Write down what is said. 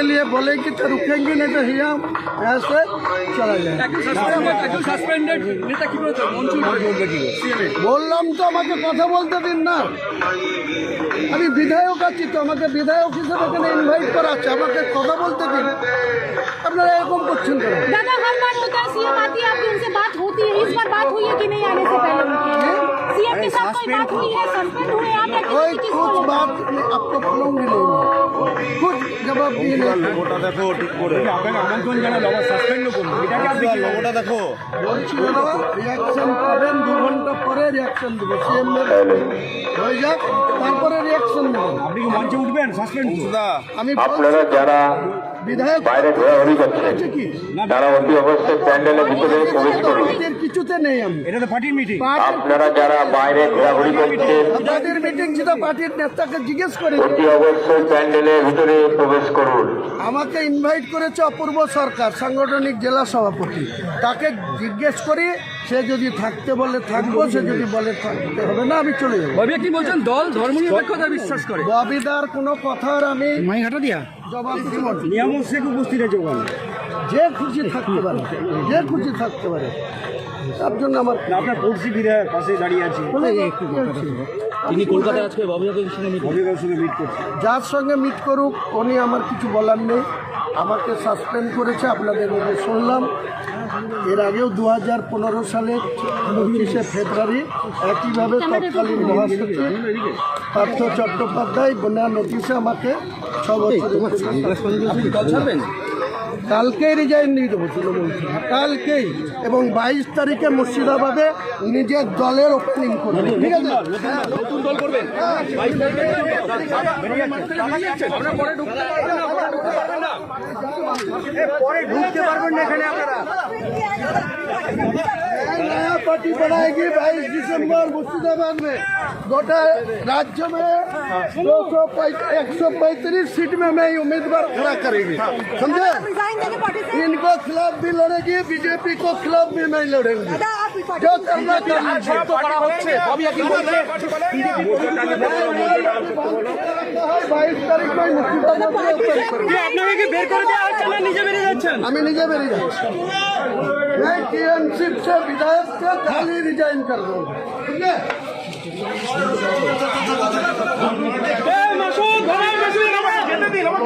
के लिए बोलेंगे तो रुकेंगे नहीं तो यहाँ ऐसे चला जाए একজন সাসপেন্ডেড নেতা কি করেছে মঞ্জুর বললাম তো আমাকে কথা বলতে দিন না আমি বিধায়ক আছি তো আমাকে বিধায়ক হিসেবে এখানে ইনভাইট করা আছে আমাকে কথা বলতে দিন আপনারা এরকম করছেন কেন दादा हर बार होता है सीएम आती है आपकी उनसे बात होती है इस बार बात हुई है कि नहीं आने से पहले सीएम के साथ कोई बात हुई है सस्पेंड हुए आप या कोई किसी किस कुछ को बात मैं आपको बोलूंगी नहीं দেখো রিয়াকশন দু ঘণ্টা পরে রিয়াকশন দেবো তারপরে রিয়াকশন উঠবেন সাসপেন্ড আমি আপনারা যারা বিধায়ক? বাইরে ঘোরাঘুরি করছেন আছে কি? তারা অতি অবশ্যই প্যান্ডেলের ভিতরে প্রবেশ করুন কিছুতে নেই আমি। এটা তো পার্টির মিটিং আপনারা যারা বাইরে ঘোরাঘুরি করছেন আপনাদের মিটিং ছিল পার্টির নেতাকে জিজ্ঞেস করে অতি অবশ্যই প্যান্ডেলের ভিতরে প্রবেশ করুন। আমাকে ইনভাইট করেছে অপূর্ব সরকার সাংগঠনিক জেলা সভাপতি। তাকে জিজ্ঞেস করি সে যদি থাকতে বলে থাকব সে যদি বলে থাকতে হবে। না আমি চলে যাব। ববি কি বলছেন? দল ধর্মনিরপেক্ষতা বিশ্বাস করে। ববিদার কোনো কথার আমি মাইঘাটা দিয়া। জবাব নিয়ামক শেখ উপস্থিত আছে ওখানে যে খুশি থাকতে পারে যে খুশি থাকতে পারে তার জন্য আমার আপনার পড়শি বিধায়ক পাশে দাঁড়িয়ে আছে। তিনি কলকাতায় আজকে ববিদার সঙ্গে মিট করছেন যার সঙ্গে মিট করুক উনি আমার কিছু বলার নেই। আমাকে সাসপেন্ড করেছে আপনাদের মধ্যে শুনলাম। এর আগেও দু হাজার পনেরো সালের পঁচিশে ফেব্রুয়ারি একইভাবে তৎকালীন মহাসচিব পার্থ চট্টোপাধ্যায় বন্যা নোটিশে আমাকে ছ বছর কালকেই রিজাইন দিয়ে দেবো তৃণমূল থেকে কালকেই এবং বাইশ তারিখে মুর্শিদাবাদে নিজের দলের ওপেনিং করবে। ঠিক আছে? নতুন দল করবেন। পরে ঢুকতে পারবেন না পরে ঢুকতে পারবেন না পরে ঢুকতে পারবেন না এখানে আপনারা नया पार्टी बनाएगी बाईस दिसंबर मुर्शिदाबाद में गोटा राज्य में दो सौ एक सौ पैंतीस सीट में मैं उम्मीदवार खड़ा करेंगे समझे इनको खिलाफ भी लड़ेगी बीजेपी को खिलाफ भी मैं लड़ेंगे जो करना कर আপনাকে কি বের করে দেওয়া হচ্ছে না নিজে বেরিয়ে যাচ্ছেন আমি নিজে বেরিয়ে যাচ্ছি मैं टीएमसीप से विधायक से खाली रिजाइन कर दूंगा ठीक है মাসুদ ঘরে মাসুদ আমাকে যেতে দিন আমার